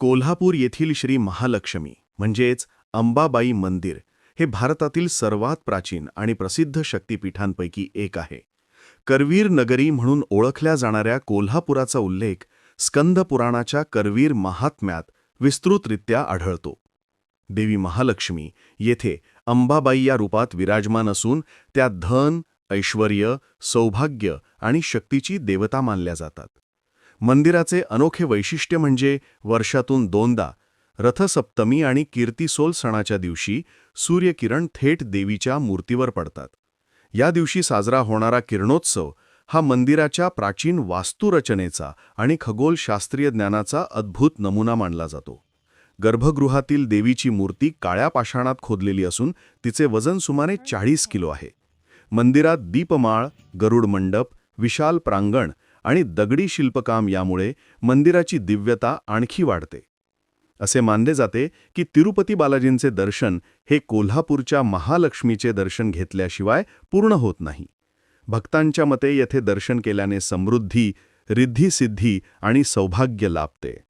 कोल्हापूर येथील श्री महालक्ष्मी म्हणजेच अंबाबाई मंदिर हे भारतातील सर्वात प्राचीन आणि प्रसिद्ध शक्तिपीठांपैकी एक आहे. करवीर नगरी म्हणून ओळखल्या जाणाऱ्या कोल्हापुराचा उल्लेख स्कंद पुराणाच्या करवीर महात्म्यात विस्तृतरित्या आढळतो. देवी महालक्ष्मी येथे अंबाबाई या रूपात विराजमान असून त्या धन ऐश्वर्य सौभाग्य आणि शक्तीची देवता मानल्या जातात. मंदिराचे अनोखे वैशिष्ट्य म्हणजे वर्षातून दोनदा रथसप्तमी आणि कीर्तिसोल सणाच्या दिवशी सूर्यकिरण थेट देवीच्या मूर्तीवर पडतात. या दिवशी साजरा होणारा किरणोत्सव हा मंदिराच्या प्राचीन वास्तुरचनेचा आणि खगोलशास्त्रीय ज्ञानाचा अद्भुत नमुना मानला जातो. गर्भगृहातील देवीची मूर्ती काळ्या पाषाणात खोदलेली असून तिचे वजन सुमारे चाळीस किलो आहे. मंदिरात दीपमाळ गरुड मंडप विशाल प्रांगण आणि दगडी शिल्पकाम यामुळे मंदिराची दिव्यता आणखी वाढते. असे मानले जाते की तिरुपती बालाजींचे दर्शन हे कोल्हापूरच्या महालक्ष्मीचे दर्शन घेतल्याशिवाय पूर्ण होत नाही. भक्तांच्या मते येथे दर्शन केल्याने समृद्धी रिद्धिसिद्धी आणि सौभाग्य लाभते.